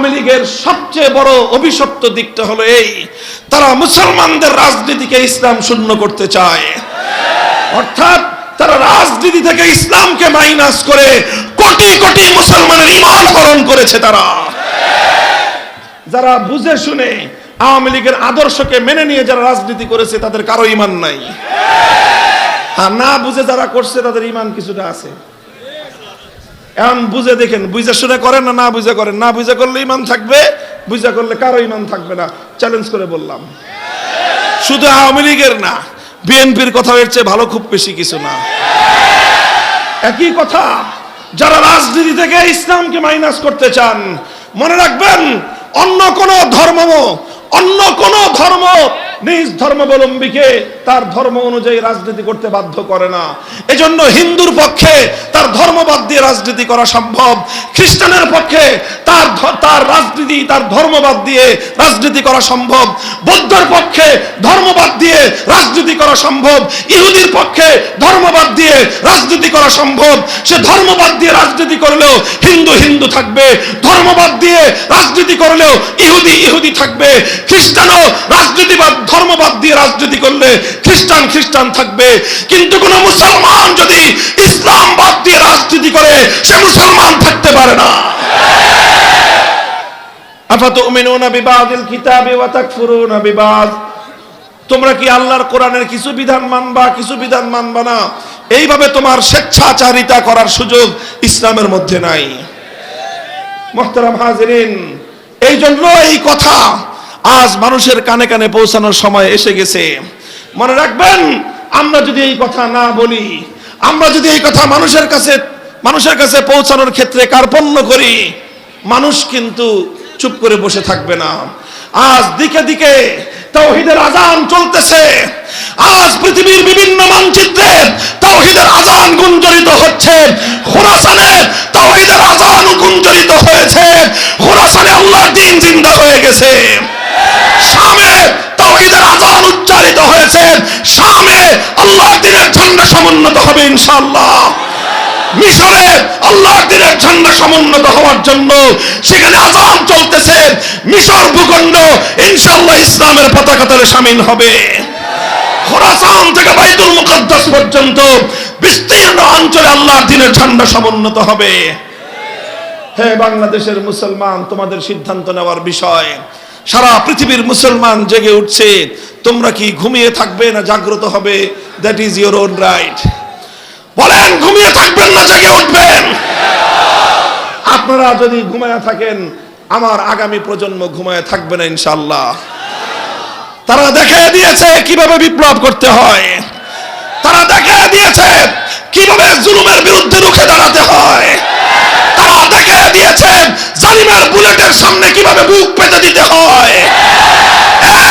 আওয়ামী লীগের সবচেয়ে বড় অভিশপ্ত দিকটা হলো এই, তারা মুসলমানদের রাজনীতিকে ইসলাম শূন্য করতে চায়। অর্থাৎ তারা রাজনীতি থেকে ইসলামকে মাইনাস করে কোটি কোটি মুসলমানের ইমান হরণ করেছে তারা। যারা বুঝে শুনে আওয়ামী লীগের আদর্শকে মেনে নিয়ে যারা রাজনীতি করেছে, তাদের কারও ইমান নাই। আর না বুঝে যারা করছে, তাদের ইমান কিছুটা আছে। এখন বুঝে দেখেন, বুঝে শুনে করেন না না বুঝে করেন। না বুঝে করলে ইমান থাকবে, বুঝে করলে কারও ইমান থাকবে না। চ্যালেঞ্জ করে বললাম। শুধু আওয়ামী লীগের না, বিএনপির কথা এর চেয়ে ভালো খুব বেশি কিছু না। একই কথা, যারা রাজনীতি থেকে ইসলামকে মাইনাস করতে চান, মনে রাখবেন, অন্য কোন ধর্ম, অন্য কোন ধর্ম নিজ ধর্মাবলম্বীকে তার ধর্ম অনুযায়ী রাজনীতি করতে বাধ্য করে না। এজন্য হিন্দুর পক্ষে তার ধর্মবাদ দিয়ে রাজনীতি করা সম্ভব। খ্রিস্টানের পক্ষে তার তার রাজনীতি, তার ধর্মবাদ দিয়ে রাজনীতি করা সম্ভব। বৌদ্ধের পক্ষে ধর্মবাদ দিয়ে রাজনীতি করা সম্ভব। ইহুদির পক্ষে ধর্মবাদ দিয়ে রাজনীতি করা সম্ভব। সে ধর্মবাদ দিয়ে রাজনীতি করলেও হিন্দু হিন্দু থাকবে। ধর্মবাদ দিয়ে রাজনীতি করলেও ইহুদি ইহুদি থাকবে। খ্রিস্টানও রাজনীতিবাদ ধর্মবাদ দিয়ে রাজনীতি করলে খ্রিস্টান খ্রিস্টান থাকবে। কিন্তু কোন মুসলমান যদি ইসলাম বাদ দিয়ে রাজনীতি করে, সে মুসলমান থাকতে পারে না। তোমরা কি আল্লাহর কোরআনের কিছু বিধান মানবা, কিছু বিধান মানবা না? এইভাবে তোমার স্বেচ্ছাচারিতা করার সুযোগ ইসলামের মধ্যে নাই। মোহতারাম হাজিরিন এই জন্য এই কথা আজ মানুষের কানে কানে পৌঁছানোর সময় এসে গেছে। মনে রাখবেন, আমরা যদি এই কথা না বলি, আমরা যদি এই কথা মানুষের কাছে মানুষের কাছে পৌঁছানোর ক্ষেত্রে কার্পণ্য করি, মানুষ কিন্তু চুপ করে বসে থাকবে না। আজ দিকে দিকে তাওহিদের আজান চলতেছে। আজ পৃথিবীর বিভিন্ন মানচিত্রে তাওহিদের আজান গুঞ্জরিত হচ্ছে। খোরাসানে তাওহিদের আজান গুঞ্জরিত হয়েছে। খোরাসানে আল্লাহর দিন জিন্দা হয়ে গেছে। শামে আজান উচ্চারিত হয়েছে। শামে দিনের সমুন্নত হবে মিশরে দিনের ঝান্ডা সমুন্নত হওয়ার জন্য সেখানে আজান চলতেছে। মিশর ভূখণ্ড ইসলামের পতাকা সামিল হবে। খোরাসান থেকে মুকদ্দাস পর্যন্ত বিস্তীর্ণ অঞ্চলে দিনের ঝান্ডা সমুন্নত হবে। হে বাংলাদেশের মুসলমান, তোমাদের সিদ্ধান্ত নেওয়ার বিষয় সারা পৃথিবীর মুসলমান জেগে উঠছে, তোমরা কি ঘুমিয়ে থাকবে না জাগ্রত হবে? That is your own right বলেন, ঘুমিয়ে থাকবেন না, জেগে উঠবেন। আপনারা যদি ঘুমায়া থাকেন, আমার আগামী প্রজন্ম ঘুমায় থাকবে না ইনশাল্লাহ তারা দেখে দিয়েছে কীভাবে বিপ্লব করতে হয়। তারা দেখে দিয়েছে কীভাবে জুলুমের বিরুদ্ধে রুখে দাঁড়াতে হয়। দেখে দিয়েছে জালিমের বুলেটের সামনে কীভাবে বুক পেতে দিতে হয়?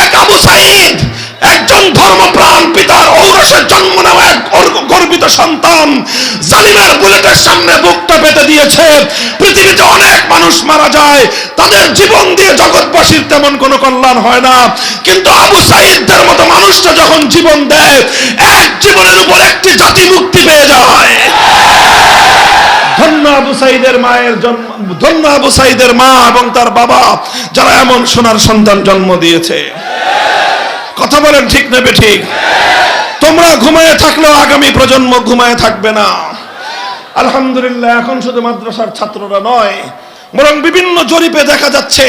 এক আবু সাইদ একজন ধর্মপ্রাণ পিতার ঔরসের জন্ম নেওয়া এক গর্বিত সন্তান, জালিমের বুলেটের সামনে বুকটা পেতে দিয়েছে। পৃথিবীতে অনেক মানুষ মারা যায়, তাদের জীবন দিয়ে জগৎবাসীর তেমন কোনো কল্যাণ হয় না। কিন্তু আবু সাইদদের মতো মানুষটা যখন জীবন দেয়, এক জীবনের উপর একটি জাতি মুক্তি পেয়ে যায়। আবু সাইদের মায়ের জন্ম, ধন্য আবু সাইদের মা এবং তার বাবা, যারা এমন সোনার সন্তান জন্ম দিয়েছে। কথা বলেন ঠিক নেবে ঠিক তোমরা ঘুমায় থাকলেও আগামী প্রজন্ম ঘুমায় থাকবে না। আলহামদুলিল্লাহ, এখন শুধু মাদ্রাসার ছাত্ররা নয়, বরং বিভিন্ন জরিপে দেখা যাচ্ছে,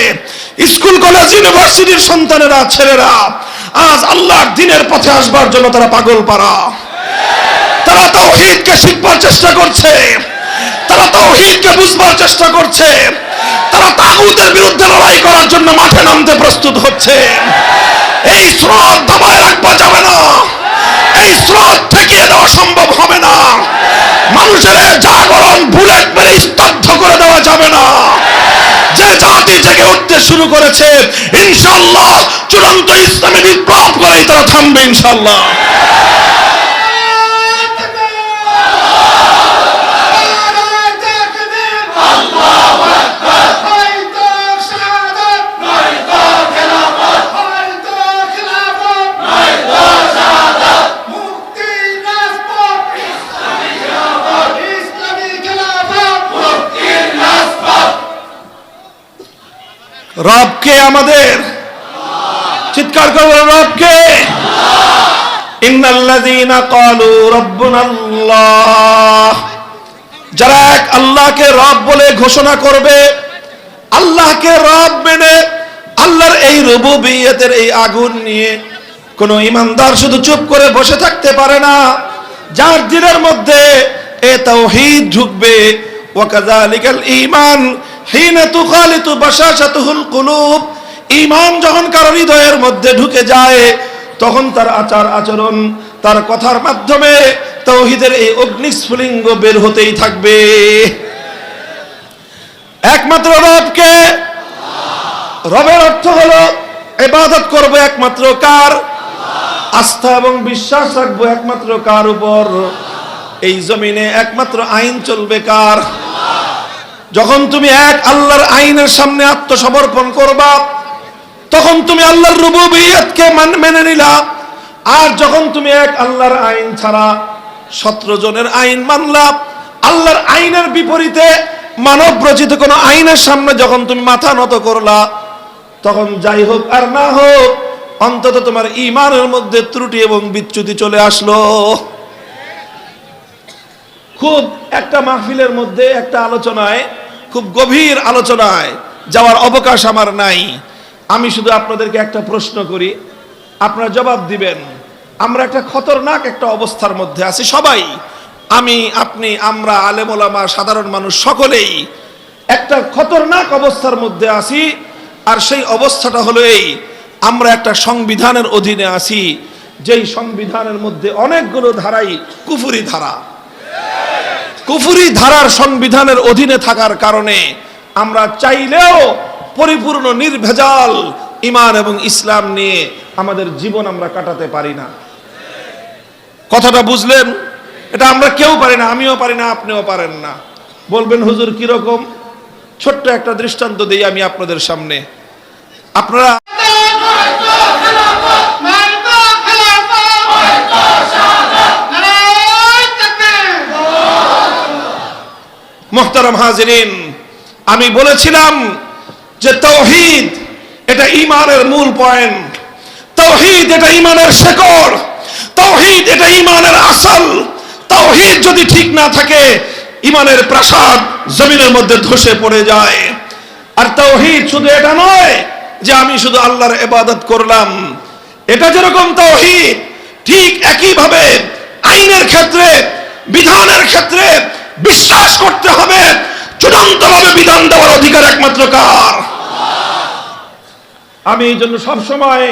স্কুল, কলেজ, ইউনিভার্সিটির সন্তানেরা, ছেলেরা, আজ আল্লাহর দিনের পথে আসবার জন্য তারা পাগল পারা তারা তাওহীদকে শিখবার চেষ্টা করছে। তারা তাওহীদকে বুঝবার চেষ্টা করছে। তারা তাগুতের বিরুদ্ধে লড়াই করার জন্য মাঠে নামতে প্রস্তুত হচ্ছে। এই স্রোত দাবায় রাখবা যাবে না। এই স্রোত ঠেকিয়ে দেওয়া সম্ভব হবে না। মানুষের জাগরণ বুলেট মেরে স্তব্ধ করে দেওয়া যাবে না। যে জাতি জেগে উঠতে শুরু করেছে ইনশাল্লাহ চূড়ান্ত ইসলামী বিপ্লব করেই তারা থামবে ইনশাল্লাহ রবকে আমাদের? চিৎকার করব রবকে যারা এক আল্লাহকে রব বলে ঘোষণা করবে, আল্লাহকে রব মেনে আল্লাহর এই রুবুবিয়তের এই আগুন নিয়ে কোন ইমানদার শুধু চুপ করে বসে থাকতে পারে না। যার দিনের মধ্যে এ তাওহীদ ঢুকবে। ওয়াকাযালিকাল ঈমান হিনা ঈমান যখন কারও হৃদয়ের মধ্যে ঢুকে যায়, তখন তার আচার আচরণ, তার কথার মাধ্যমে তৌহিদের এই অগ্নিস্ফুলিঙ্গ বের হতেই থাকবে। একমাত্র রবকে? রবের অর্থ হলো, ইবাদত করব একমাত্র কার? আস্থা এবং বিশ্বাস রাখব একমাত্র কার উপর? এই জমিনে একমাত্র আইন চলবে কার? যখন তুমি এক আল্লাহর আইনের সামনে আত্মসমর্পণ করবা, তখন তুমি আল্লাহর রুবুবিয়তকে মান- নিলা। আর যখন তুমি এক আল্লাহর আইন ছাড়া সতেরো জনের আইন মানলা, আল্লাহর আইনের বিপরীতে মানব রচিত কোনো আইনের সামনে যখন তুমি মাথা নত করলা, তখন যাই হোক আর না হোক, অন্তত তোমার ইমানের মধ্যে ত্রুটি এবং বিচ্যুতি চলে আসলো। খুব একটা মাহফিলের মধ্যে একটা আলোচনায় খুব গভীর আলোচনায় যাওয়ার অবকাশ আমার নাই। আমি শুধু আপনাদেরকে একটা প্রশ্ন করি। আপনারা জবাব দিবেন। আমরা একটা খতরনাক একটা অবস্থার মধ্যে আছি সবাই। আমি, আপনি, আমরা, আলেমোলামা, সাধারণ মানুষ সকলেই একটা খতরনাক অবস্থার মধ্যে আছি। আর সেই অবস্থাটা হলো এই, আমরা একটা সংবিধানের অধীনে আছি। যেই সংবিধানের মধ্যে অনেকগুলো ধারাই কুফুরি ধারা। কুফুরি ধারার সংবিধানের অধীনে থাকার কারণে আমরা চাইলেও পরিপূর্ণ নির্ভেজাল ইমান এবং ইসলাম নিয়ে আমাদের জীবন আমরা কাটাতে পারি না। কথাটা বুঝলেন? এটা আমরা কেউ পারি না, আমিও পারি না, আপনিও পারেন না। বলবেন, হুজুর, কীরকম? ছোট্ট একটা দৃষ্টান্ত দিই আমি আপনাদের সামনে। আপনারা মোহতারাম হাজিরিন, আমি বলেছিলাম যে তৌহিদ এটা ইমানের মূল পয়েন্ট। তৌহিদ এটা ইমানের শেকড়। তৌহিদ এটা ইমানের আসল। তৌহিদ যদি ঠিক না থাকে ইমানের প্রাসাদ জমিনের মধ্যে ধসে পড়ে যায়। আর তৌহিদ শুধু এটা নয় যে আমি শুধু আল্লাহর এবাদত করলাম। এটা যেরকম তৌহিদ, ঠিক একইভাবে আইনের ক্ষেত্রে, বিধানের ক্ষেত্রে বিশ্বাস করতে হবে। চূড়ান্তভাবে বিধান দেওয়ার অধিকার একমাত্র কার? আমি এই জন্য সবসময়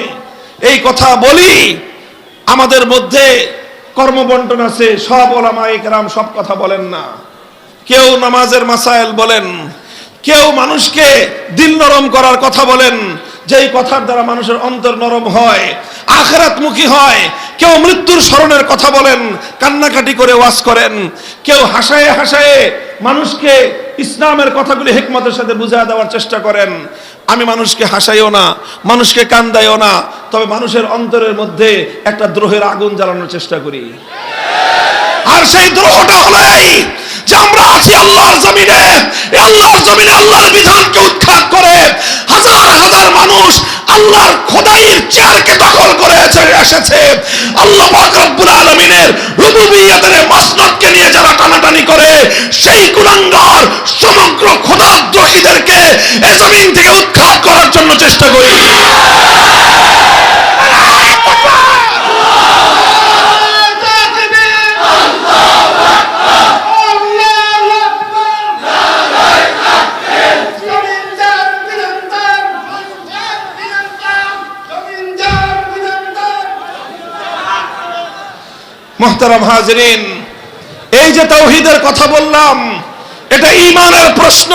এই কথা বলি। আমাদের মধ্যে কর্মবন্টন আছে, সব ওলামা একরাম সব কথা বলেন না। কেউ নামাজের মাসাইল বলেন, কেউ মানুষকে দিল নরম করার কথা বলেন, যেই কথার দ্বারা মানুষের অন্তর নরম হয়, আখেরাতমুখী হয় কেউ মৃত্যুর স্মরণের কথা বলেন, কান্নাকাটি করে ওয়াজ করেন। কেউ হাসায়ে হাসায়ে মানুষকে ইসলামের কথাগুলি হেকমতের সাথে বুঝা দেওয়ার চেষ্টা করেন। আমি মানুষকে হাসাইও না, মানুষকে কান্দাইও না, তবে মানুষের অন্তরের মধ্যে একটা দ্রোহের আগুন জ্বালানোর চেষ্টা করি। আর সেই দ্রোহটা হলো এই যে আমরা আছি আল্লাহর জমিনে। আল্লাহর জমিনে আল্লাহর বিধানকে উৎখাত করে হাজার হাজার মানুষ আল্লাহর খোদাইয়ের চেয়ারকে দখল করে এসে- এসেছে। আল্লাহ রব্বুল আলামিনের রুবুবিয়াতের মাসনদকে নিয়ে যারা টানাটানি করে, সেই কুলাঙ্গার সমগ্র খোদা খোদাদ্রোহীদেরকে এ জমিন থেকে উৎখাত করার জন্য চেষ্টা করি। মোহতারাম হাজরিন, এই যে তৌহিদের কথা বললাম, এটা ইমানের প্রশ্ন,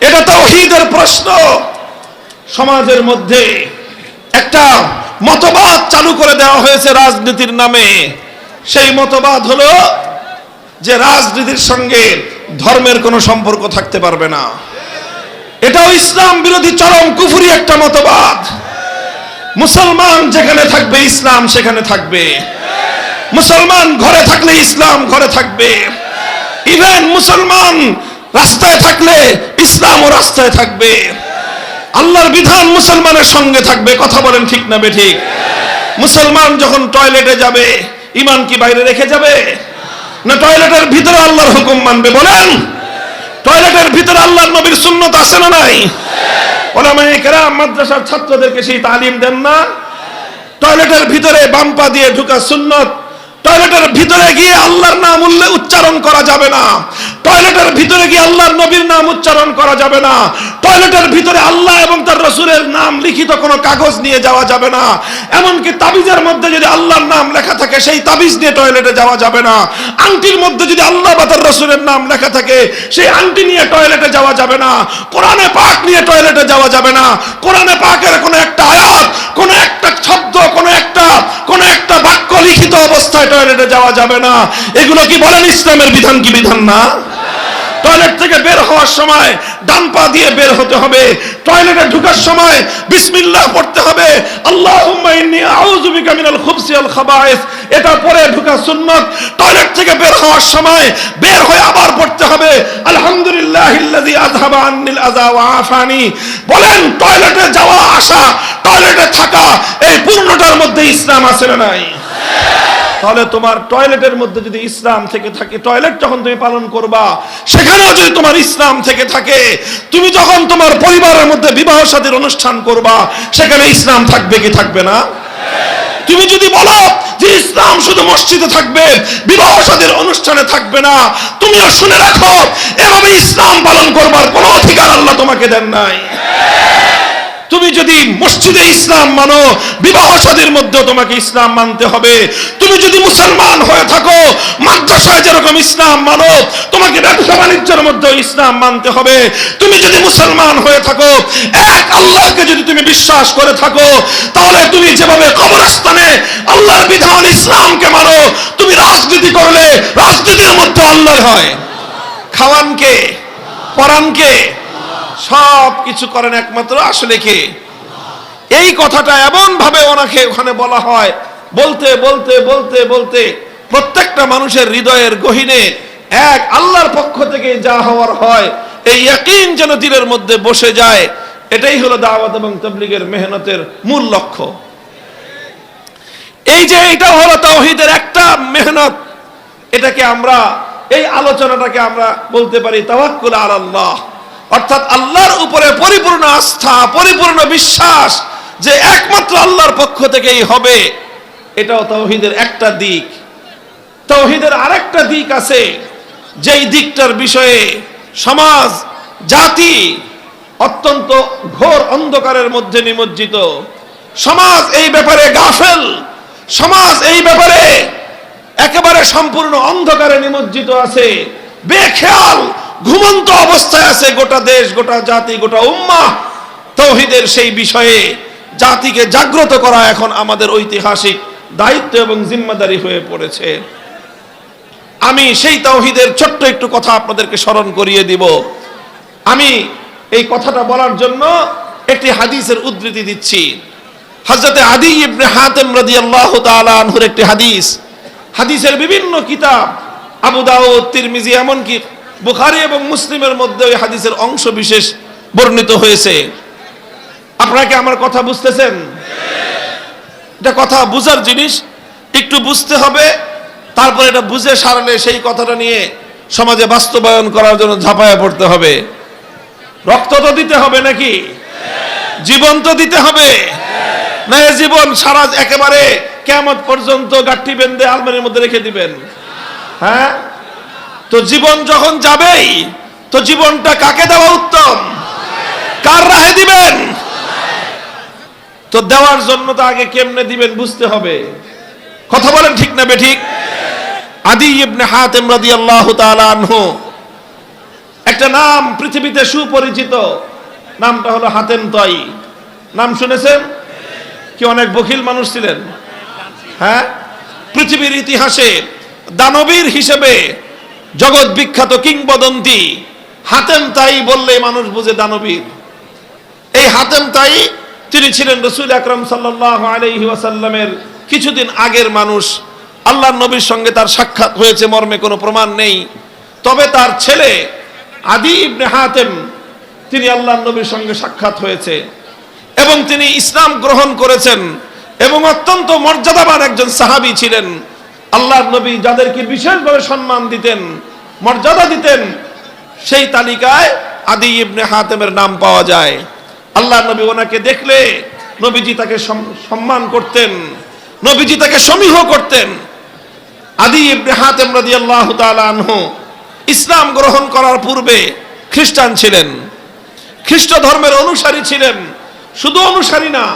এটা তৌহিদের প্রশ্ন। সমাজের মধ্যে একটা মতবাদ চালু করে দেওয়া হয়েছে রাজনীতির নামে। সেই মতবাদ হলো যে রাজনীতির সঙ্গে ধর্মের কোনো সম্পর্ক থাকতে পারবে না। এটাও ইসলাম বিরোধী চরম কুফুরি একটা মতবাদ। মুসলমান যেখানে থাকবে, ইসলাম সেখানে থাকবে। মুসলমান ঘরে থাকলে ইসলাম ঘরে থাকবে। ইভেন মুসলমান রাস্তায় থাকলে ইসলামও রাস্তায় থাকবে। আল্লাহর বিধান মুসলমানের সঙ্গে থাকবে, কথা বলেন ঠিক না বে ঠিক? মুসলমান যখন টয়লেটে যাবে ইমান কি বাইরে রেখে যাবে? না টয়লেটের ভিতরে আল্লাহর হুকুম মানবে? বলেন, টয়লেটের ভিতরে আল্লাহর নবীর সুন্নত আছে না নাই? ওলামায়ে কেরাম, মাদ্রাসার ছাত্রদেরকে সেই তালিম দেন না? টয়লেটের ভিতরে বাম্পা দিয়ে ঢুকা সুন্নত টয়লেটের ভিতরে গিয়ে আল্লাহর নাম উল্লেখ উচ্চারণ করা যাবে না। টয়লেটের ভিতরে গিয়ে আল্লাহর নবীর নাম উচ্চারণ করা যাবে না। টয়লেটের ভিতরে আল্লাহ এবং তার রসুলের নাম লিখিত কোনো কাগজ নিয়ে যাওয়া যাবে না। এমনকি তাবিজের মধ্যে যদি আল্লাহর নাম লেখা থাকে, সেই তাবিজ নিয়ে টয়লেটে যাওয়া যাবে না। আংটির মধ্যে যদি আল্লাহ বা তার রসুলের নাম লেখা থাকে, সেই আংটি নিয়ে টয়লেটে যাওয়া যাবে না। কোরআনে পাক নিয়ে টয়লেটে যাওয়া যাবে না। কোরআনে পাকের কোনো একটা আয়াত, কোনো একটা শব্দ, কোনো একটা কোনো একটা বাক্য লিখিত অবস্থায় টয়লেটে যাওয়া যাবে না। এগুলো কি বলেন ইসলামের বিধান কি বিধান না? টয়লেট থেকে বের হওয়ার সময় ডান পা দিয়ে বের হতে হবে। টয়লেটে ঢুকার সময় বিসমিল্লাহ পড়তে হবে। খাবায়েস এটা পরে ঢুকা সুন্নাত। টয়লেট থেকে বের হওয়ার সময় বের হয়ে আবার পড়তে হবে। আফানি। বলেন, টয়লেটে যাওয়া, আসা, টয়লেটে থাকা, এই পূর্ণটার মধ্যে ইসলাম আছে না নাই? তাহলে তোমার টয়লেটের মধ্যে যদি ইসলাম থেকে থাকে, টয়লেট যখন তুমি পালন করবা, সেখানেও যদি তোমার ইসলাম থেকে থাকে, তুমি যখন তোমার পরিবারের মধ্যে বিবাহ সাদীর অনুষ্ঠান করবা, সেখানে ইসলাম থাকবে কি থাকবে না? তুমি যদি বলো যে ইসলাম শুধু মসজিদে থাকবে, বিবাহ সাদীর অনুষ্ঠানে থাকবে না, তুমিও শুনে রাখো, এভাবে ইসলাম পালন করবার কোনো অধিকার আল্লাহ তোমাকে দেন নাই। তুমি যদি মসজিদে ইসলাম মানো, বিবাহ সাদীর মধ্যেও তোমাকে ইসলাম মানতে হবে। তুমি যদি মুসলমান হয়ে থাকো, মাদ্রাসায় যেরকম ইসলাম মানো, তোমাকে ব্যবসা বাণিজ্যের মধ্যে ইসলাম মানতে হবে। তুমি যদি মুসলমান হয়ে থাকো, এক আল্লাহকে যদি তুমি বিশ্বাস করে থাকো, তাহলে তুমি যেভাবে কবরস্থানে আল্লাহর বিধান ইসলামকে মানো, তুমি রাজনীতি করলে রাজনীতির মধ্যে আল্লাহর হয়। খাওয়ানকে, পরানকে সব কিছু করেন একমাত্র আসলে কে? এই কথাটা এমন ভাবে ওনাকে ওখানে বলা হয়, বলতে বলতে বলতে বলতে প্রত্যেকটা মানুষের হৃদয়ের গহিনে এক আল্লাহর পক্ষ থেকে যা হওয়ার হয়, এই একই যেন দিলের মধ্যে বসে যায়, এটাই হলো দাওয়াত এবং তবলিগের মেহনতের মূল লক্ষ্য। এই যে এটা হলো তাওহীদের একটা মেহনত, এটাকে আমরা, এই আলোচনাটাকে আমরা বলতে পারি তাওয়াক্কুল আলাল্লাহ। অর্থাৎ আল্লাহর উপরে পরিপূর্ণ আস্থা, পরিপূর্ণ বিশ্বাস যে একমাত্র আল্লাহর পক্ষ থেকেই হবে, এটাও তাওহীদের একটা দিক। তাওহীদের আরেকটা দিক আছে, যেই দিকটার বিষয়ে সমাজ, জাতি অত্যন্ত ঘোর অন্ধকারের মধ্যে নিমজ্জিত। সমাজ এই ব্যাপারে গাফেল, সমাজ এই ব্যাপারে একেবারে সম্পূর্ণ অন্ধকারে নিমজ্জিত আছে। বেখেয়াল ঘুমন্ত অবস্থায় আছে গোটা দেশ, গোটা জাতি, গোটা উম্মা তৌহিদের সেই বিষয়ে জাতিকে জাগ্রত করা এখন আমাদের ঐতিহাসিক দায়িত্ব এবং জিম্মাদারি হয়ে পড়েছে। আমি সেই তাওহিদের ছোট্ট একটু কথা আপনাদেরকে স্মরণ করিয়ে দিব। আমি এই কথাটা বলার জন্য একটি হাদিসের উদ্ধৃতি দিচ্ছি। হযরতে আদি ইবনে হাতেম রাদিয়াল্লাহু তাআলা আনহুর একটি হাদিস। হাদিসের বিভিন্ন কিতাব, আবু দাউদ, তিরমিজি, এমনকি বুখারী এবং মুসলিমের মধ্যে ওই হাদিসের অংশ বিশেষ বর্ণিত হয়েছে। আপনারা কি আমার কথা বুঝতেছেন? এটা কথা বুঝার জিনিস। একটু বুঝতে হবে, তারপর এটা বুঝে সারলে সেই কথাটা নিয়ে সমাজে বাস্তবায়ন করার জন্য ঝাঁপায়া পড়তে হবে। রক্ত তো দিতে হবে নাকি? জীবন তো দিতে হবে। না জীবন সারা একেবারে কেমন পর্যন্ত গাঠি বেঁধে আলমারির মধ্যে রেখে দিবেন। হ্যাঁ? তো জীবন যখন যাবেই, তো জীবনটা কাকে দেওয়া উত্তম? কার রাহে দিবেন? তো দেওয়ার জন্য তো আগে কেমনে দিবেন বুঝতে হবে। কথা বলেন ঠিক না বে ঠিক আদি ইবনে হাতেম রাদিয়াল্লাহু তাআলা আনহু। একটা নাম পৃথিবীতে সুপরিচিত। নামটা হলো হাতেম তই। নাম শুনেছেন? কি অনেক বখিল মানুষ ছিলেন? হ্যাঁ? পৃথিবীর ইতিহাসে দানবীর হিসেবে জগৎ বিখ্যাত কিংবদন্তি হাতেম তাই বললে মানুষ বুঝে দানবীর। এই হাতেম তাই তিনি ছিলেন রসুল আকরম সাল্লাহ আলহি ওয়াসাল্লামের কিছুদিন আগের মানুষ। আল্লাহ নবীর সঙ্গে তার সাক্ষাৎ হয়েছে, মর্মে কোনো প্রমাণ নেই। তবে তার ছেলে আদি ইবনে হাতেম, তিনি আল্লাহ নবীর সঙ্গে সাক্ষাৎ হয়েছে এবং তিনি ইসলাম গ্রহণ করেছেন এবং অত্যন্ত মর্যাদাবান একজন সাহাবী ছিলেন। আল্লাহর নবী যাদেরকে বিশেষভাবে সম্মান দিতেন, মর্যাদা দিতেন, সেই তালিকায় আদি ইবনে হাতেমের নাম পাওয়া যায়। আল্লাহ নবী ওনাকে দেখলে নবীজি তাকে সম- সম্মান করতেন, নবীজি তাকে সমীহ করতেন। আদি ইবনে হাতেম রাদিয়াল্লাহু তাআলা আনহু ইসলাম গ্রহণ করার পূর্বে খ্রিস্টান ছিলেন। খ্রিস্ট ধর্মের অনুসারী ছিলেন, শুধু অনুসারী না,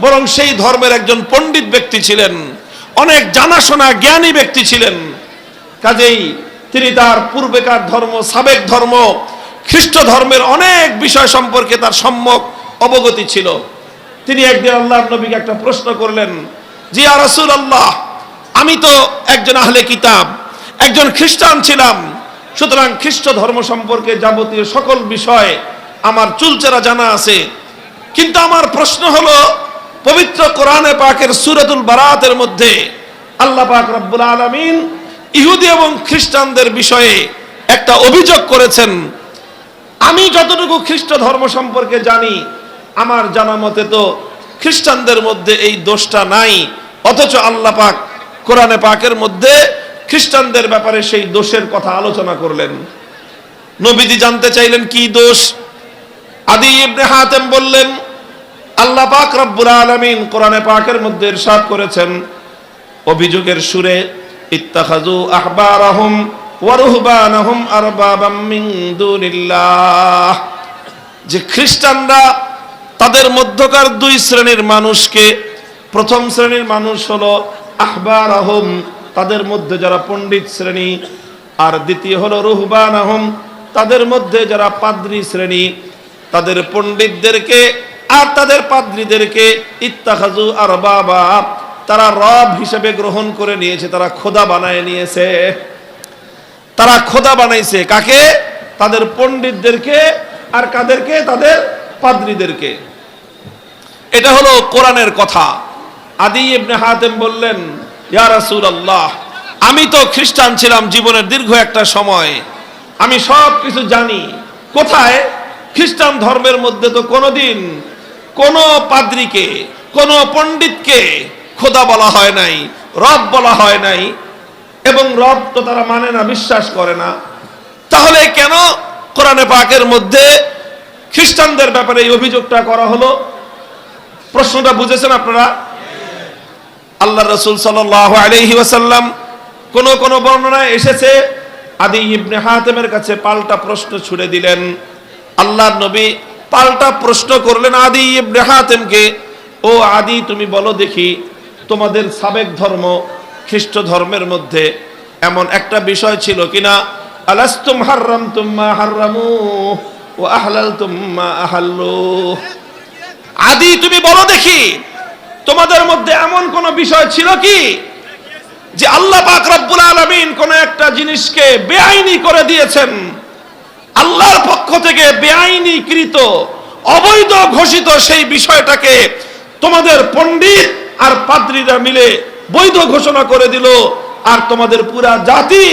বরং সেই ধর্মের একজন পণ্ডিত ব্যক্তি ছিলেন। অনেক জানাশোনা জ্ঞানী ব্যক্তি ছিলেন। কাজেই তিনি তার পূর্বেকার ধর্ম, সাবেক ধর্ম, খ্রিস্ট ধর্মের অনেক বিষয় সম্পর্কে তার সম্যক অবগতি ছিল। তিনি একদিন আল্লাহ নবীকে একটা প্রশ্ন করলেন, জি রাসূল আল্লাহ আমি তো একজন আহলে কিতাব, একজন খ্রিস্টান ছিলাম। সুতরাং খ্রিস্ট ধর্ম সম্পর্কে যাবতীয় সকল বিষয় আমার চুলচেরা জানা আছে। কিন্তু আমার প্রশ্ন হলো পবিত্র কোরআনে পাকের সুরাতুল বারাতের মধ্যে আল্লাহ পাক রব্বুল আলামিন ইহুদি এবং খ্রিস্টানদের বিষয়ে একটা অভিযোগ করেছেন। আমি যতটুকু খ্রিস্ট ধর্ম সম্পর্কে জানি, আমার জানা মতে তো খ্রিস্টানদের মধ্যে এই দোষটা নাই, অথচ আল্লাহ পাক কোরআনে পাকের মধ্যে খ্রিস্টানদের ব্যাপারে সেই দোষের কথা আলোচনা করলেন। নবীজি জানতে চাইলেন কি দোষ? আদি ইবনে হাতেম বললেন আল্লাহ পাক রব্বুল আলামিন কোরআনে পাকের মধ্যে ইরশাদ করেছেন অভিযোগের সুরে, ইত্তাখাযু আহবারাহুম ওয়া রুহবানাহুম আরবাবাম মিন দুনিল্লাহ। যে খ্রিস্টানরা তাদের মধ্যকার দুই শ্রেণির মানুষকে, প্রথম শ্রেণির মানুষ হলো আহবার আহম তাদের মধ্যে যারা পণ্ডিত শ্রেণি, আর দ্বিতীয় হলো রুহবান আহম তাদের মধ্যে যারা পাদ্রী শ্রেণি, তাদের পণ্ডিতদেরকে আর তাদের পাদ্রীদেরকে ইত্তাখাজু আর বাবা তারা রব হিসেবে গ্রহণ করে নিয়েছে, তারা খোদা বানায় নিয়েছে। তারা খোদা বানাইছে কাকে? তাদের পণ্ডিতদেরকে আর কাদেরকে? তাদের পাদ্রীদেরকে। এটা হলো কোরআনের কথা। আদি ইবনে হাতেম বললেন, ইয়া রাসূলুল্লাহ, আমি তো খ্রিস্টান ছিলাম জীবনের দীর্ঘ একটা সময়। আমি সব কিছু জানি। কোথায়? খ্রিস্টান ধর্মের মধ্যে তো কোনোদিন কোন পাদ্রীকে, কোন পণ্ডিতকে খোদা বলা হয় নাই, রব বলা হয় নাই, এবং রব তো তারা মানে না, বিশ্বাস করে না। তাহলে কেন কোরআনে পাকের মধ্যে খ্রিস্টানদের ব্যাপারে এই অভিযোগটা করা হলো? প্রশ্নটা বুঝেছেন আপনারা? আল্লাহ রসুল সাল্লাহ আলহি ওয়াসাল্লাম কোন কোন বর্ণনায় এসেছে? আদি ইবনে হাতেমের কাছে পাল্টা প্রশ্ন ছুড়ে দিলেন। আল্লাহর নবী পাল্টা প্রশ্ন করলেন আদি ইবনে হাতেমকে, ও আদি, তুমি বলো দেখি তোমাদের সাবেক ধর্ম খ্রিস্ট ধর্মের মধ্যে এমন একটা বিষয় ছিল কিনা? আলাস্তুম হাররাম তুম্মা হাররামু ও আহলাল তুম্মা আহাল্লু। আদি, তুমি বলো দেখি তোমাদের মধ্যে এমন কোন বিষয় ছিল কি যে আল্লাহ পাক রব্বুল আলামিন কোন একটা জিনিসকে বেআইনি করে দিয়েছেন? আল্লাহর পক্ষ থেকে বেআইনি কৃত অবৈধ ঘোষিত সেই বিষয়টাকে তোমাদের পণ্ডিত আর পাদ্রীরা মিলে বৈধ ঘোষণা করে দিল। আর তোমাদের পুরা জাতি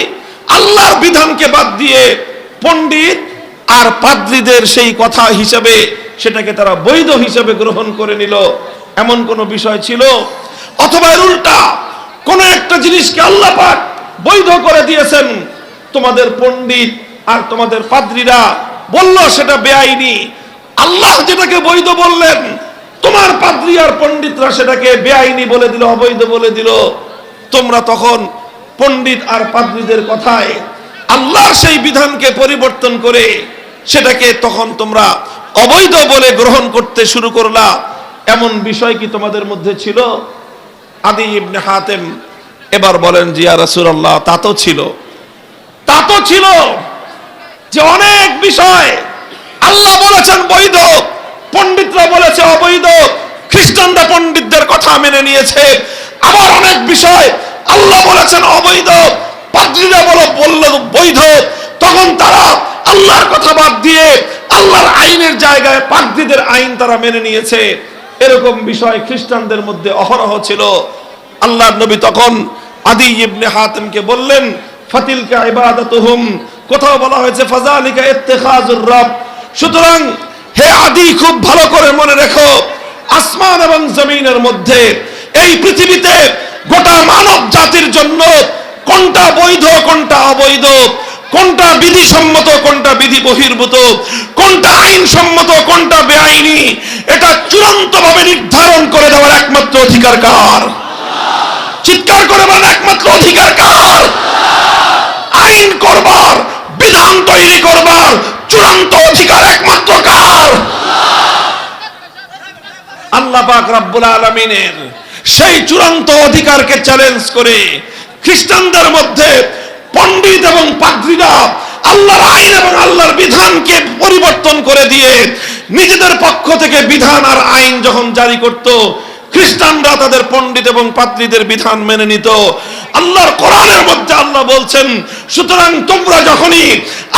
আল্লাহর বিধানকে বাদ দিয়ে পণ্ডিত আর পাদ্রীদের সেই কথা হিসাবে সেটাকে তারা বৈধ হিসাবে গ্রহণ করে নিল। এমন কোন বিষয় ছিল? অথবা উল্টা কোন একটা জিনিসকে আল্লাহ পাক বৈধ করে দিয়েছেন। তোমাদের পণ্ডিত আর তোমাদের পাদ্রীরা বলল, সেটা বেআইনি। আল্লাহ যেটাকে বৈধ বললেন, তোমার পাদ্রী আর পণ্ডিতরা সেটাকে বেআইনি বলে দিল, অবৈধ বলে দিল। তোমরা তখন পণ্ডিত আর পাদ্রীদের কথায় আল্লাহ সেই বিধানকে পরিবর্তন করে সেটাকে তখন তোমরা অবৈধ বলে গ্রহণ করতে শুরু করলা। এমন বিষয় কি তোমাদের মধ্যে ছিল? আদি ইবনে হাতেম এবার বলেন, জিয়া রাসুল আল্লাহ তা তো ছিল। তা তো ছিল। যে অনেক বিষয় আল্লাহ বলেছেন বৈধ, পণ্ডিতরা বলেছে অবৈধ, খ্রিস্টানরা পণ্ডিতদের কথা মেনে নিয়েছে। আবার অনেক বিষয় আল্লাহ বলেছেন অবৈধ, পাদ্রীরা বলো বলল বৈধ, তখন তারা আল্লাহর কথা বাদ দিয়ে আল্লাহর আইনের জায়গায় পাদ্রীদের আইন তারা মেনে নিয়েছে। এরকম বিষয় খ্রিস্টানদের মধ্যে অহরহ ছিল। আল্লাহর নবী তখন আদি ইবনে হাতেমকে বললেন, ফাতিলকা ইবাদাতুহুম কোথাও বলা হয়েছে রব। সুতরাং হে আদি, খুব ভালো করে মনে রেখো, আসমান এবং জমিনের মধ্যে এই পৃথিবীতে গোটা মানব জাতির জন্য কোনটা বৈধ, কোনটা অবৈধ, কোনটা বিধিসম্মত, কোনটা বিধি বহির্ভূত কোনটা আইন সম্মত কোনটা বেআইনি, এটা চূড়ান্ত ভাবে নির্ধারণ করে দেওয়ার একমাত্র অধিকার কার? চিৎকার করে বলেন একমাত্র অধিকার কার? আইন করবার বিধান তৈরি করবার চূড়ান্ত অধিকার একমাত্র কার? আল্লাহ পাক রব্বুল আলমিনের সেই চূড়ান্ত অধিকারকে চ্যালেঞ্জ করে খ্রিস্টানদের মধ্যে পণ্ডিত এবং পাদ্রীরা আল্লাহর আইন এবং আল্লাহর বিধানকে পরিবর্তন করে দিয়ে নিজেদের পক্ষ থেকে বিধান আর আইন যখন জারি করত, খ্রিস্টানরা তাদের পণ্ডিত এবং পাত্রীদের বিধান মেনে নিত। আল্লাহর কোরআনের মধ্যে আল্লাহ বলছেন, সুতরাং তোমরা যখনই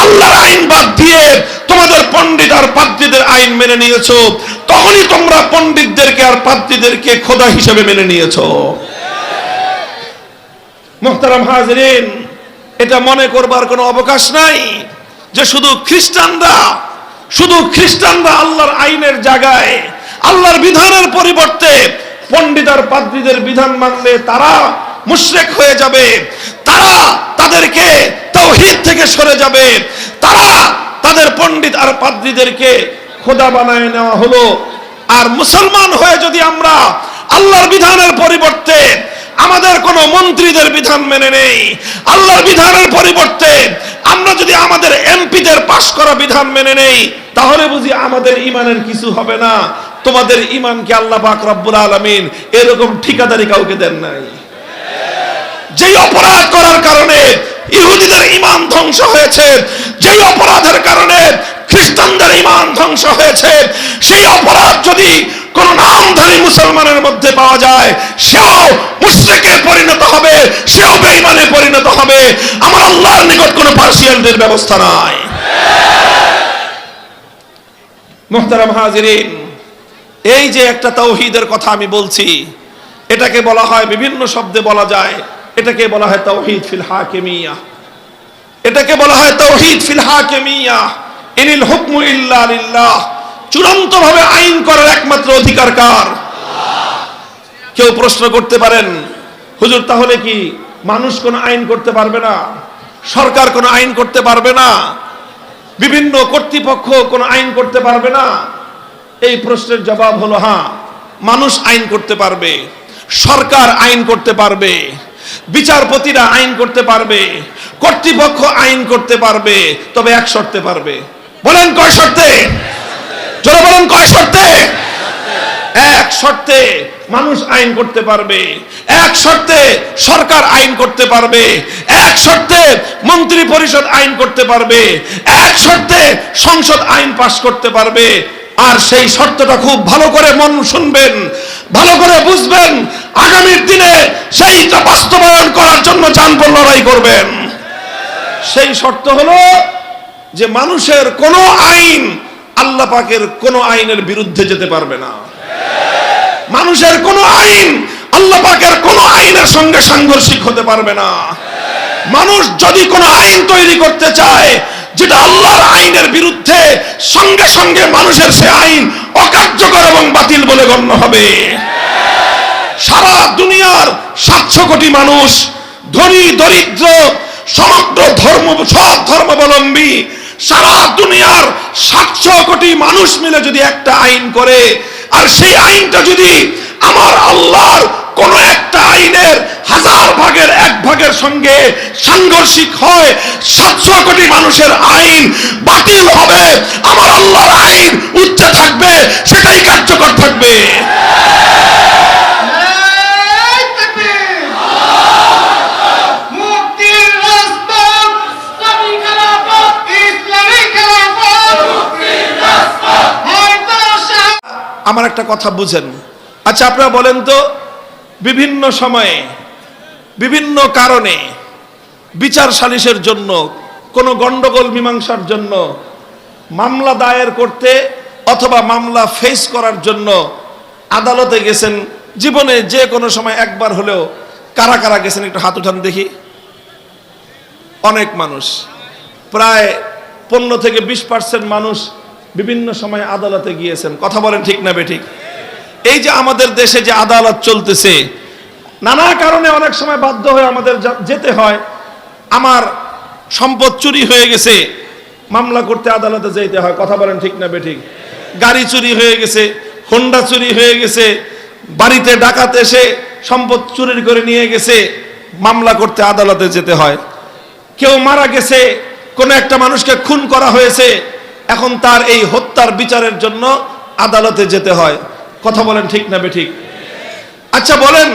আল্লাহর আইন বাদ দিয়ে তোমাদের পণ্ডিত আর পাত্রীদের আইন মেনে নিয়েছো, তখনই তোমরা পণ্ডিতদেরকে আর পাত্রীদেরকে খোদা হিসেবে মেনে নিয়েছো। মোহতারাম হাজরিন, এটা মনে করবার কোনো অবকাশ নাই যে শুধু খ্রিস্টানরা শুধু খ্রিস্টানরা আল্লাহর আইনের জায়গায়, আল্লাহর বিধানের পরিবর্তে পণ্ডিত আর পাদ্রীদের বিধান মানলে তারা মুশরেক হয়ে যাবে। তারা তাদেরকে তৌহিদ থেকে সরে যাবে। তারা তাদের পণ্ডিত আর পাদ্রীদেরকে খোদা বানায় নেওয়া হলো। আর মুসলমান হয়ে যদি আমরা আল্লাহর বিধানের পরিবর্তে আমাদের কোন মন্ত্রীদের বিধান মেনে নেই, আল্লাহর বিধানের পরিবর্তে আমরা যদি আমাদের এমপিদের পাশ করা বিধান মেনে নেই, তাহলে বুঝি আমাদের ইমানের কিছু হবে না। তোমাদের ইমানকে আল্লাহ পাক রব্বুল আলামিন এরকম ঠিকাদারি কাউকে দেন নাই। যেই অপরাধ করার কারণে ইহুদিদের ইমান ধ্বংস হয়েছে যেই অপরাধের কারণে খ্রিস্টানদের ইমান ধ্বংস হয়েছে, সেই অপরাধ যদি কোন নামধারী মুসলমানের মধ্যে পাওয়া যায়, সেও মুশরিকে পরিণত হবে, সেও বেঈমানে পরিণত হবে। আমার আল্লাহর নিকট কোনো পার্সিয়ানদের ব্যবস্থা নাই। মোহতারাম হাজিরিন, এই যে একটা তাওহীদের কথা আমি বলছি, এটাকে বলা হয় বিভিন্ন শব্দে বলা যায় এটাকে বলা হয় তাওহীদ ফিল হাকিমিয়া। এটাকে বলা হয় তাওহীদ ফিল হাকিমিয়া। ইনিল হুকমু ইল্লা লিল্লাহ। চূড়ান্ত ভাবে আইন করার একমাত্র অধিকার কার? কেউ প্রশ্ন করতে পারেন, হুজুর, তাহলে কি মানুষ কোন আইন করতে পারবে না? সরকার কোন আইন করতে পারবে না? বিভিন্ন কর্তৃপক্ষ কোন আইন করতে পারবে না? এই প্রশ্নের জবাব হলো হ্যাঁ মানুষ আইন করতে পারবে, সরকার আইন করতে পারবে। বিচারপতিরা আইন করতে পারবে, কর্তৃপক্ষ আইন করতে পারবে, তবে এক শর্তে পারবে। বলেন কয় শর্তে? জোরে বলেন কয় শর্তে? এক শর্তে মানুষ আইন করতে পারবে, এক শর্তে সরকার আইন করতে পারবে, এক শর্তে মন্ত্রী পরিষদ আইন করতে পারবে, এক শর্তে সংসদ আইন পাশ করতে পারবে। আর সেই শর্তটা খুব ভালো করে মন শুনবেন, ভালো করে বুঝবেন আগামীর দিনে সেইটা বাস্তবায়ন করার জন্য জানপর লড়াই করবেন। সেই শর্ত হলো যে মানুষের কোন আইন আল্লাহ পাকের কোন আইনের বিরুদ্ধে যেতে পারবে না। মানুষের কোন আইন আল্লাহ পাকের কোন আইনের সঙ্গে সাংঘর্ষিক হতে পারবে না। মানুষ যদি কোনো আইন তৈরি করতে চায়, যেটা আল্লাহর আইনের বিরুদ্ধে সঙ্গে সঙ্গে মানুষের সে আইন অকার্যকর এবং বাতিল বলে গণ্য হবে। সারা দুনিয়ার সাতশো কোটি মানুষ ধনী, দরিদ্র, সমগ্র ধর্ম, সব ধর্মাবলম্বী, সারা দুনিয়ার সাতশো কোটি মানুষ মিলে যদি একটা আইন করে, আর সেই আইনটা যদি আমার আল্লাহর কোন একটা আইনের হাজার ভাগের এক ভাগের সঙ্গে সাংঘর্ষিক হয়, সাতশো কোটি মানুষের আইন বাতিল হবে, আমার আল্লাহর আইন উচ্চে থাকবে, সেটাই কার্যকর থাকবে। আমার একটা কথা বুঝেন। আচ্ছা আপনারা বলেন তো, বিভিন্ন সময়ে, বিভিন্ন কারণে বিচার সালিশের জন্য, কোনো গন্ডগোল, মীমাংসার জন্য, মামলা দায়ের করতে অথবা মামলা ফেস করার জন্য আদালতে গেছেন, জীবনে যে কোনো সময় একবার হলেও কারা কারা গেছেন, একটু হাত উঠান দেখি। অনেক মানুষ, প্রায় পনেরো থেকে বিশ পার্সেন্ট মানুষ বিভিন্ন সময় আদালতে গিয়েছেন। কথা বলেন ঠিক না বেঠিক? এই যে আমাদের দেশে যে আদালত চলতেছে, নানা কারণে অনেক সময় বাধ্য হয়ে আমাদের যেতে হয়। আমার সম্পদ চুরি হয়ে গেছে, মামলা করতে আদালতে যেতে হয়। কথা বলেন ঠিক না বেঠিক? গাড়ি চুরি হয়ে গেছে হোন্ডা চুরি হয়ে গেছে, বাড়িতে ডাকাত এসে সম্পদ চুরি করে নিয়ে গেছে, মামলা করতে আদালতে যেতে হয়। কেউ মারা গেছে, কোনো একটা মানুষকে খুন করা হয়েছে এখন তার এই হত্যার বিচারের জন্য আদালতে যেতে হয়। কথা বলেন ঠিক না বেঠিক? আচ্ছা বলেন,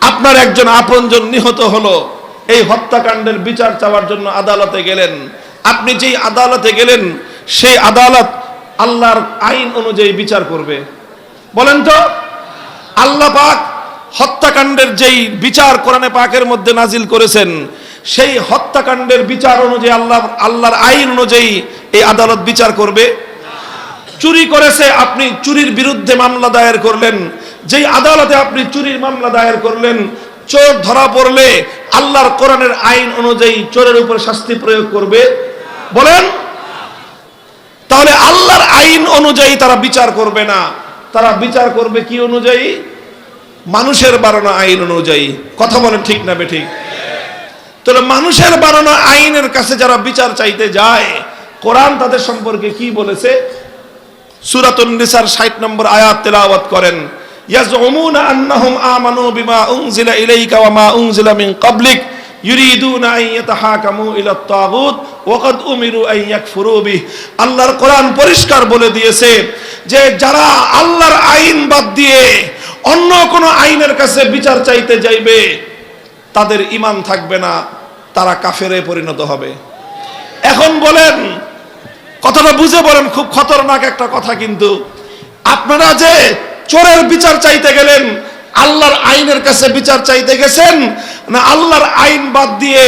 আপনার একজন আপনজন নিহত হলো। এই হত্যাকাণ্ডের বিচার চাওয়ার জন্য আদালতে গেলেন। আপনি যেই আদালতে গেলেন, সেই আদালত আল্লাহর আইন অনুযায়ী বিচার করবে। বলেন তো, আল্লাহ পাক হত্যাকাণ্ডের যেই বিচার কোরআনে পাকের মধ্যে নাজিল করেছেন সেই হত্যাকাণ্ডের বিচার অনুযায়ী আল্লাহ, আল্লাহর আইন অনুযায়ী এই আদালত বিচার করবে। চুরি করেছে আপনি চুরির বিরুদ্ধে মামলা দায়ের করলেন। যেই আদালতে আপনি চুরির মামলা দায়ের করলেন, চোর ধরা পড়লে আল্লাহর কোরআনের আইন অনুযায়ী চোরের উপর শাস্তি প্রয়োগ করবে। বলেন? তাহলে আল্লাহর আইন অনুযায়ী তারা বিচার করবে না। তারা বিচার করবে কি অনুযায়ী? মানুষের বানানো আইন অনুযায়ী। কথা বলেন ঠিক না বেঠিক তাহলে মানুষের বানানো আইনের কাছে যারা বিচার চাইতে যায়, কোরআন তাদের সম্পর্কে কি বলেছে? সূরাতুন নিসার 60 নম্বর আয়াত তেলাওয়াত করেন উমিরু আল্লাহর পরিষ্কার বলে দিয়েছে যে যারা আল্লাহর আইন বাদ দিয়ে অন্য কোন আইনের কাছে বিচার চাইতে যাইবে, তাদের ইমান থাকবে না। তারা কাফেরে পরিণত হবে। এখন বলেন, কথাটা বুঝে বলেন, খুব খতরনাক একটা কথা কিন্তু। আপনারা যে চোরের বিচার চাইতে গেলেন, আল্লাহর আইনের কাছে বিচার চাইতে গেছেন, না আল্লাহর আইন বাদ দিয়ে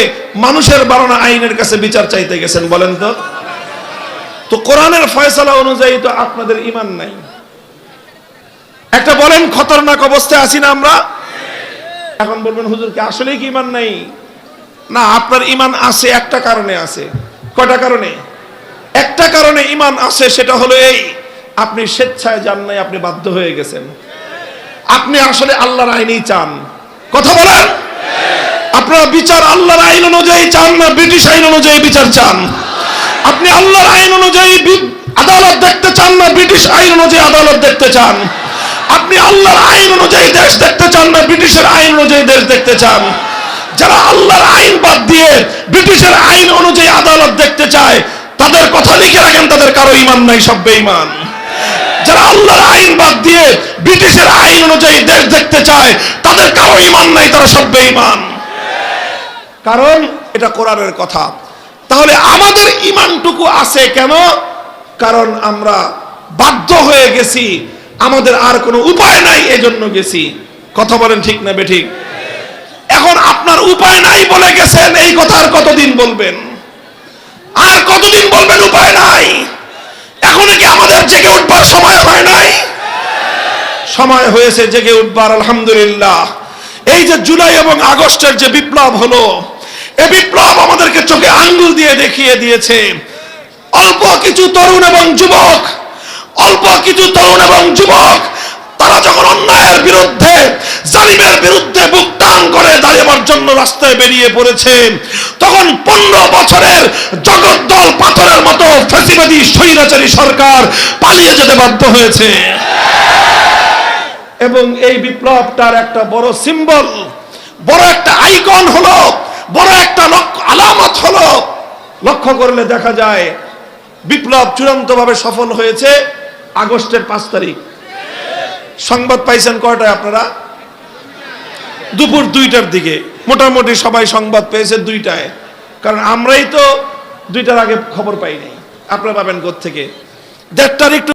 মানুষের বারণা আইনের কাছে বিচার চাইতে গেছেন বলেন তো? তো কোরআনের ফয়সালা অনুযায়ী তো আপনাদের ইমান নাই। একটা বলেন, খতরনাক অবস্থায় আছি না আমরা? এখন বলবেন হুজুরকে আসলেই কি ইমান নাই? না, আপনার ইমান আছে, একটা কারণে আছে। কয়টা কারণে? একটা কারণে ইমান আছে, সেটা হলো এই, আপনি স্বেচ্ছায় যান নাই, আপনি বাধ্য হয়ে গেছেন। আপনি আসলে আল্লাহর আইনেই চান। কথা বলেন? আপনারা বিচার আল্লাহর আইন অনুযায়ী চান না, ব্রিটিশ আইন অনুযায়ী বিচার চান? আপনি আল্লাহর আইন অনুযায়ী আদালত দেখতে চান না, ব্রিটিশ আইন অনুযায়ী আদালত দেখতে চান? আপনি আল্লাহর আইন অনুযায়ী দেশ দেখতে চান না, ব্রিটিশের আইন অনুযায়ী দেশ দেখতে চান? যারা আল্লাহর আইন বাদ দিয়ে ব্রিটিশের আইন অনুযায়ী আদালত দেখতে চায়, তাদের কথা লিখে রাখেন, তাদের কারও ইমান নাই, সব বেঈমান। যারা আল্লাহর আইন বাদ দিয়ে ব্রিটিশের আইন অনুযায়ী দেশ দেখতে চায়, তাদের কারও ইমান নাই, তারা সব বেঈমান। কারণ এটা কোরআনের কথা। তাহলে আমাদের ইমানটুকু আছে কেন? কারণ আমরা বাধ্য হয়ে গেছি, আমাদের আর কোনো উপায় নাই, এজন্য গেছি। কথা বলেন ঠিক না বেঠিক আপনার উপায় নাই বলে গেছেন, এই কথা আর কতদিন বলবেন? আর কতদিন বলবেন উপায় নাই? এখন কি আমাদের জেগে উঠবার সময় হয় নাই? সময় হয়েছে জেগে উঠবার, আলহামদুলিল্লাহ। এই যে জুলাই এবং আগস্টের যে বিপ্লব হলো এই বিপ্লব আমাদেরকে চোখে আঙ্গুল দিয়ে দেখিয়ে দিয়েছে। অল্প কিছু তরুণ এবং যুবক, অল্প কিছু তরুণ এবং যুবক তারা যখন অন্যায়ের বিরুদ্ধে, জালিমের বিরুদ্ধে বুক টান করে দাঁড়াবার জন্য রাস্তায় বেরিয়ে পড়েছে, তখন পনেরো বছরের জগদ্দল পাথরের মতো ফেসিবাদী স্বৈরাচারী সরকার পালিয়ে যেতে বাধ্য হয়েছে। এবং এই বিপ্লবটার একটা বড় সিম্বল, বড় একটা আইকন হলো, বড় একটা আলামত হলো। লক্ষ্য করলে দেখা যায়, বিপ্লব চূড়ান্তভাবে সফল হয়েছে আগস্টের পাঁচ তারিখ। সংবাদ পাইছেন কয়টায় আপনারা? দুপুর দুইটার দিকে। মোটামুটি সবাই সংবাদ পেয়েছে দুইটায়। কারণ আমরাই তো দুইটার আগে খবর পাই নাই। আপনারা পাবেন থেকে দেড়টার একটু